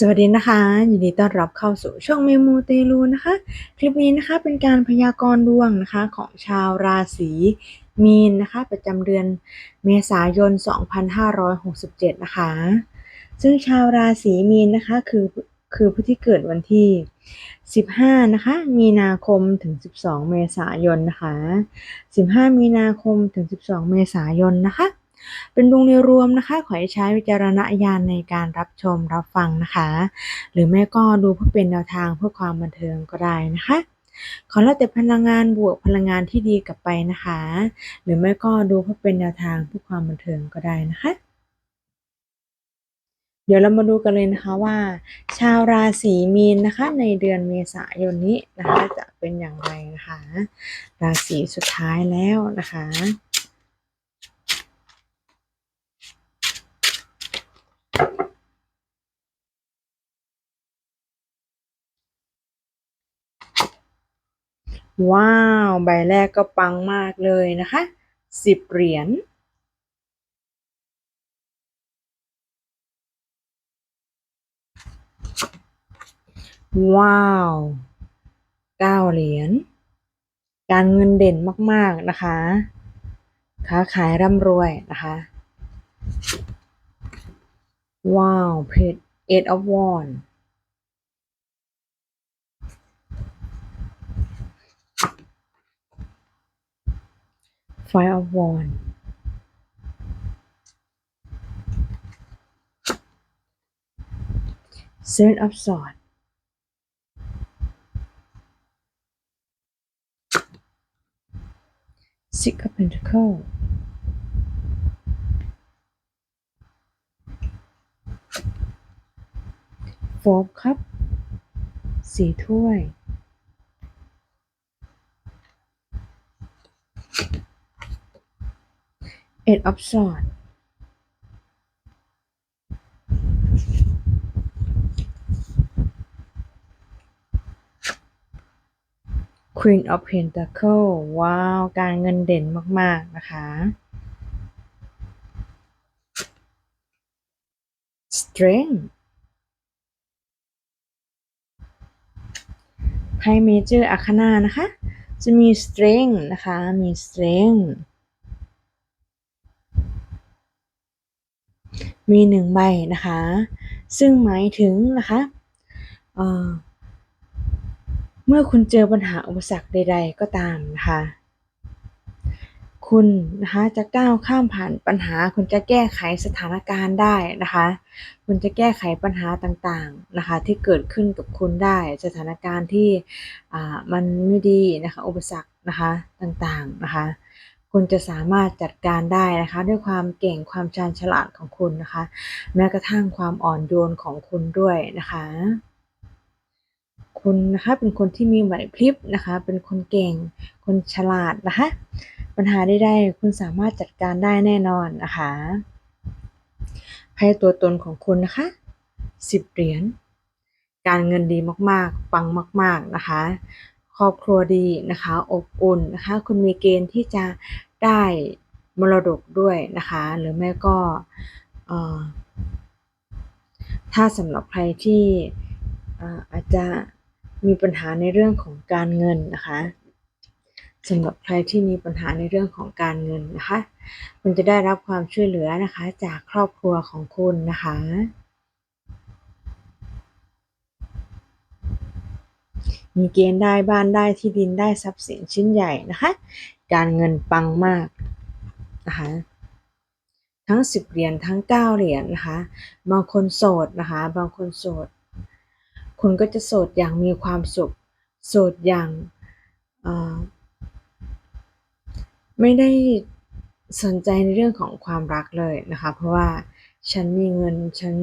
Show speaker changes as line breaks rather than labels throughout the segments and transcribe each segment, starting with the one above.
สวัสดีนะคะ ยินดีต้อนรับเข้าสู่ช่องเมมูเตลูนะคะ คลิปนี้นะคะเป็นการพยากรณ์ดวงนะคะของชาวราศีมีนนะคะ ประจำเดือนเมษายน 2567 นะคะ ซึ่งชาวราศีมีนนะคะคือคือผู้ที่เกิดวันที่ 15 นะคะ มีนาคมถึง 12 เมษายนนะคะ 15 มีนาคมถึง 12 เมษายนนะคะ เป็นดวงโดยรวมนะคะ ขอให้ใช้วิจารณญาณในการรับชมรับฟังนะคะ หรือแม่ก็ดูเพื่อเป็นแนวทางเพื่อความบันเทิงก็ได้นะคะ ขอรับแต่พลังงานบวกพลังงานที่ดีกลับไปนะคะ หรือไม่ก็ดูเพื่อเป็นแนวทางเพื่อความบันเทิงก็ได้นะคะเดี๋ยวเรามาดูกันเลยนะคะว่า ชาวราศีมีนนะคะ ในเดือนเมษายนนี้นะคะ จะเป็นอย่างไรนะคะ ราศีสุดท้ายแล้วนะคะ ว้าว ใบแรกก็ปังมากเลยนะคะสิบเหรียญว้าวเก้าเหรียญการเงินเด่นมาก ๆ นะคะ ค้าขายร่ำรวยนะคะ Wow, played Eight of Wands. Five of Wands. Seven of Swords. Six of Pentacles. โฟมครับสีถ้วย เอ็ดออฟซอดควีนออฟเพน t เคิลว้าว การเงินเด่นมาก ๆ นะคะสตริง g t h ไพ่เมเจอร์อัคนานะคะ จะมี Strength นะคะ มี Strength มีหนึ่งใบนะคะ ซึ่งหมายถึงนะคะเเมื่อคุณเจอปัญหาอุปสรรคใด ๆ ก็ตามนะคะ คุณนะคะจะก้าวข้ามผ่านปัญหา คุณจะแก้ไขสถานการณ์ได้นะคะ คุณจะแก้ไขปัญหาต่างๆนะคะ ที่เกิดขึ้นกับคุณได้สถานการณ์ที่อ่ามันไม่ดีนะคะอุปสรรคนะคะต่างๆนะคะคุณจะสามารถจัดการได้นะคะ ด้วยความเก่งความชาญฉลาดของคุณนะคะ แม้กระทั่งความอ่อนโยนของคุณด้วยนะคะ คุณนะคะเป็นคนที่มีไหวพริบนะคะ เป็นคนเก่ง คนฉลาดนะคะ ปัญหาใดๆคุณสามารถจัดการได้แน่นอนนะคะไพ่ตัวตนของคุณนะคะสิบเหรียญการเงินดีมากๆ ปังมาก ๆ นะคะ ครอบครัวดีนะคะ อบอุ่นนะคะ คุณมีเกณฑ์ที่จะได้มรดกด้วยนะคะ หรือแม่ก็ถ้าสำหรับใครที่อ่าอาจจะ มีปัญหาในเรื่องของการเงินนะคะสำหรับใครที่มีปัญหาในเรื่องของการเงินนะคะ คุณจะได้รับความช่วยเหลือนะคะ จากครอบครัวของคุณนะคะ มีเกณฑ์ได้บ้านได้ที่ดินได้ทรัพย์สินชิ้นใหญ่นะคะ การเงินปังมากนะคะทั้งสิบเหรียญทั้งเก้าเหรียญนะคะ บางคนโสดนะคะ บางคนโสด คุณก็จะโสดอย่างมีความสุข โสดอย่างไม่ได้สนใจในเรื่องของความรักเลยนะคะ เพราะว่าฉันมีเงินฉัน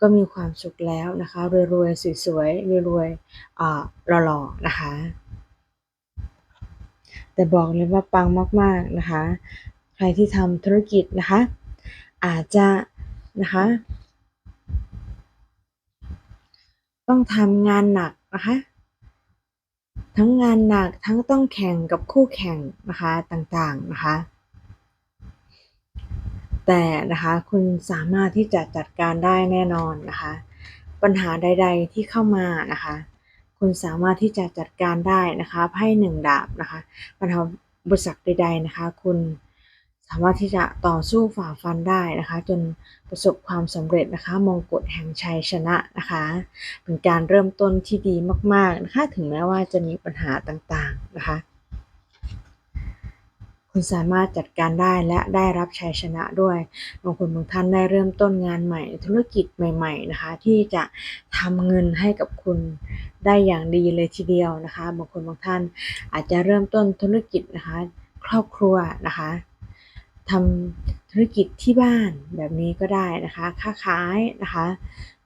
ก็มีความสุขแล้วนะคะรวยๆสวยๆรวยๆอ่าหล่อๆนะคะ แต่บอกเลยว่าปังมาก ๆนะคะ ใครที่ทำธุรกิจนะคะ อาจจะนะคะ ต้องทำงานหนักนะคะ ทั้งงานหนักทั้งต้องแข่งกับคู่แข่งนะคะต่างๆนะคะ แต่นะคะคุณสามารถที่จะจัดการได้แน่นอนนะคะ ปัญหาใด ๆที่เข้ามานะคะ คุณสามารถที่จะจัดการได้นะคะไพ่หนึ่งดาบนะคะ ปัญหาอุปสรรคใด ๆนะคะ คุณ สามารถที่จะต่อสู้ฝ่าฟันได้นะคะ จนประสบความสำเร็จนะคะมงกุฎแห่งชัยชนะนะคะ เป็นการเริ่มต้นที่ดีมากๆนะคะถึงแม้ว่าจะมีปัญหาต่างๆนะคะคุณสามารถจัดการได้และได้รับชัยชนะด้วย บางคนบางท่านได้เริ่มต้นงานใหม่ ธุรกิจใหม่ๆนะคะ ที่จะทำเงินให้กับคุณได้อย่างดีเลยทีเดียวนะคะ บางคนบางท่านอาจจะเริ่มต้นธุรกิจนะคะ ครอบครัวนะคะ ทำธุรกิจที่บ้านแบบนี้ก็ได้นะคะ ค้าขายนะคะ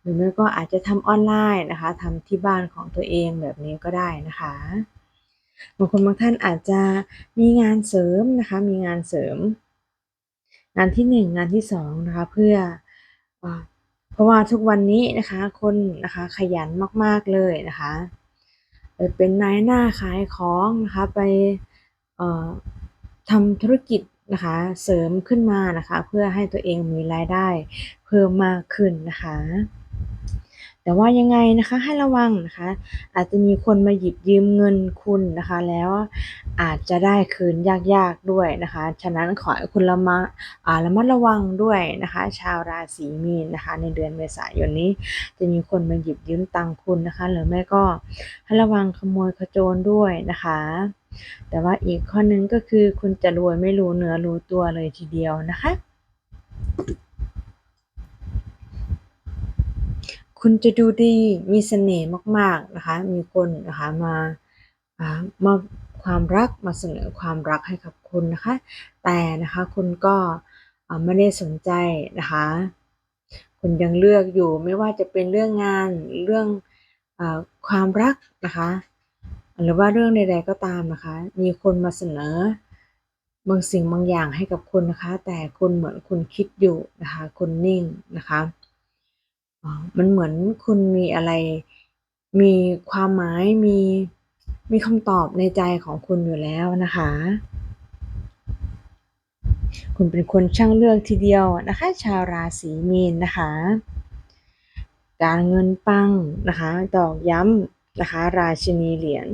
หรือไม่ก็อาจจะทำออนไลน์นะคะทำที่บ้านของตัวเองแบบนี้ก็ได้นะคะบางคนบางท่านอาจจะมีงานเสริมนะคะ มีงานเสริม งานที่หนึ่งงานที่สองนะคะ เพื่อเพราะว่าทุกวันนี้นะคะคนนะคะขยันมากๆเลยนะคะไปเป็นนายหน้าขายของนะคะไปทำธุรกิจ นะคะเสริมขึ้นมานะคะ เพื่อให้ตัวเองมีรายได้เพิ่มมากขึ้นนะคะ แต่ว่ายังไงนะคะให้ระวังนะคะ อาจจะมีคนมาหยิบยืมเงินคุณนะคะ แล้วอาจจะได้คืนยากๆด้วยนะคะ ฉะนั้นขอให้คุณระมัดระมัดระวังด้วยนะคะ ชาวราศีมีนนะคะ ในเดือนเมษายนนี้ จะมีคนมาหยิบยืมตังคุณนะคะ หรือไม่ก็ให้ระวังขโมยขโจรด้วยนะคะแต่ว่าอีกข้อนึงก็คือคุณจะรวยไม่รู้เนื้อรู้ตัวเลยทีเดียวนะคะ คุณจะดูดีมีเสน่ห์มาก ๆนะคะ มีคนนะคะมามาความรักมาเสนอความรักให้กับคุณนะคะ แต่นะคะคุณก็ไม่ได้สนใจนะคะ คุณยังเลือกอยู่ไม่ว่าจะเป็นเรื่องงานเรื่องอความรักนะคะ หรือว่าเรื่องใดๆก็ตามนะคะ มีคนมาเสนอบางสิ่งบางอย่างให้กับคุณนะคะ แต่คุณเหมือนคุณคิดอยู่นะคะ คุณนิ่งนะคะ มันเหมือนคุณมีอะไร มีความหมาย มี มีคำตอบในใจของคุณอยู่แล้วนะคะ คุณเป็นคนช่างเลือกทีเดียวนะคะ ชาวราศีมีนนะคะ การเงินปังนะคะดอกย้ำนะคะ ราชินีเหรียญ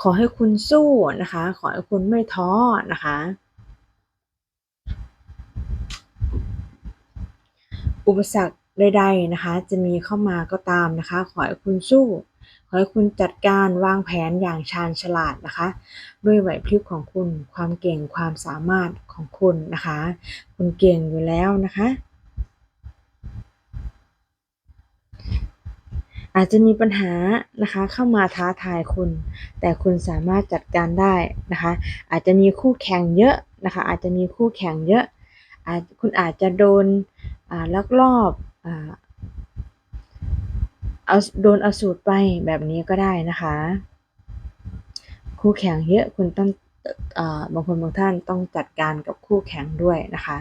ขอให้คุณสู้นะคะ ขอให้คุณไม่ท้อนะคะ อุปสรรคใดๆนะคะ จะมีเข้ามาก็ตามนะคะ ขอให้คุณสู้ ขอให้คุณจัดการวางแผนอย่างชาญฉลาดนะคะ ด้วยไหวพริบของคุณ ความเก่งความสามารถของคุณนะคะ คุณเก่งอยู่แล้วนะคะ อาจจะมีปัญหานะคะเข้ามาท้าทายคุณ แต่คุณสามารถจัดการได้นะคะ อาจจะมีคู่แข่งเยอะนะคะ อาจจะมีคู่แข่งเยอะอคุณอาจจะโดน ลักลอบเอาโดนเอาสูตรไปแบบนี้ก็ได้นะคะ คู่แข่งเยอะคุณต้องบางคนบางท่านต้องจัดการกับคู่แข่งด้วยนะคะ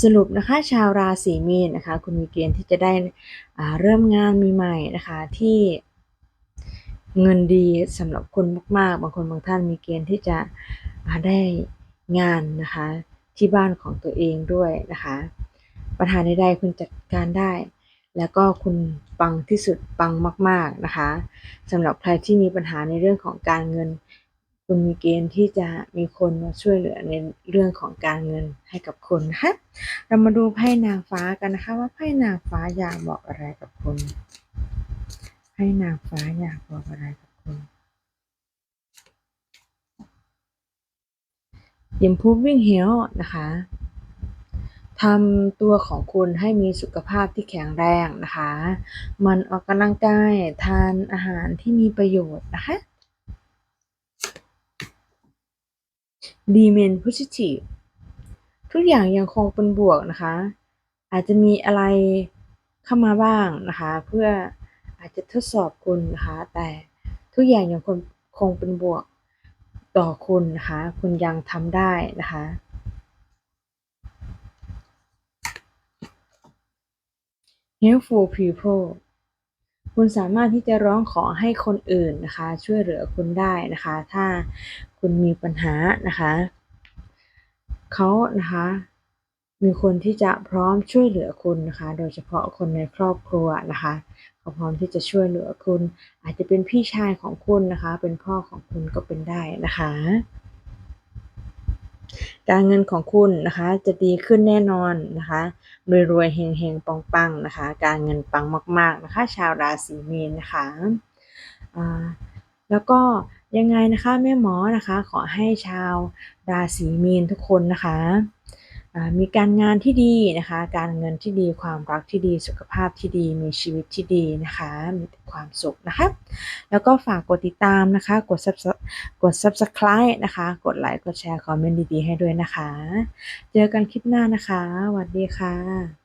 สรุปนะคะชาวราศีมีนนะคะคุณมีเกณฑ์ที่จะได้เริ่มงานมีใหม่นะคะที่เงินดีสำหรับคนมากๆ บางคนบางท่านมีเกณฑ์ที่จะได้งานนะคะ ที่บ้านของตัวเองด้วยนะคะ ปัญหาใดๆคุณจัดการได้ แล้วก็คุณปังที่สุดปังมาก ๆนะคะสำหรับใครที่มีปัญหาในเรื่องของการเงิน คุณมีเกณฑ์ที่จะมีคนมาช่วยเหลือในเรื่องของการเงินให้กับคุณนะคะเรามาดูไพ่นางฟ้ากันนะคะ ว่าไพ่นางฟ้าอยากบอกอะไรกับคุณไพ่นางฟ้าอยากบอกอะไรกับคุณ improving health นะคะทำตัวของคุณให้มีสุขภาพที่แข็งแรงนะคะ มันออกกำลังกาย ทานอาหารที่มีประโยชน์นะคะ ดีเมน positive ทุกอย่างยังคงเป็นบวกนะคะ อาจจะมีอะไรเข้ามาบ้างนะคะ เพื่ออาจจะทดสอบคุณนะคะ แต่ทุกอย่างยังคงคงเป็นบวก ต่อคุณนะคะ คุณยังทำได้นะคะ helpful people คุณสามารถที่จะร้องขอให้คนอื่นนะคะ ช่วยเหลือคุณได้นะคะ ถ้าคุณมีปัญหานะคะเขานะคะ มีคนที่จะพร้อมช่วยเหลือคุณนะคะ โดยเฉพาะคนในครอบครัวนะคะ เขาพร้อมที่จะช่วยเหลือคุณ อาจจะเป็นพี่ชายของคุณนะคะ เป็นพ่อของคุณก็เป็นได้นะคะ การเงินของคุณนะคะจะดีขึ้นแน่นอนนะคะรวยๆเฮงๆปังๆนะคะ การเงินปังมาก ๆนะคะ ชาวราศีมีนนะคะอ่าแล้วก็ยังไงนะคะแม่หมอนะคะ ขอให้ชาวราศีมีนทุกคนนะคะ มีการงานที่ดีนะคะ การเงินที่ดี ความรักที่ดี สุขภาพที่ดี มีชีวิตที่ดีนะคะ มีความสุขนะคะ แล้วก็ฝากกดติดตามนะคะ กด Subs กด subscribe นะคะ กดไลค์ กดแชร์ คอมเมนต์ดีๆ ให้ด้วยนะคะ เจอกันคลิปหน้านะคะสวัสดีค่ะ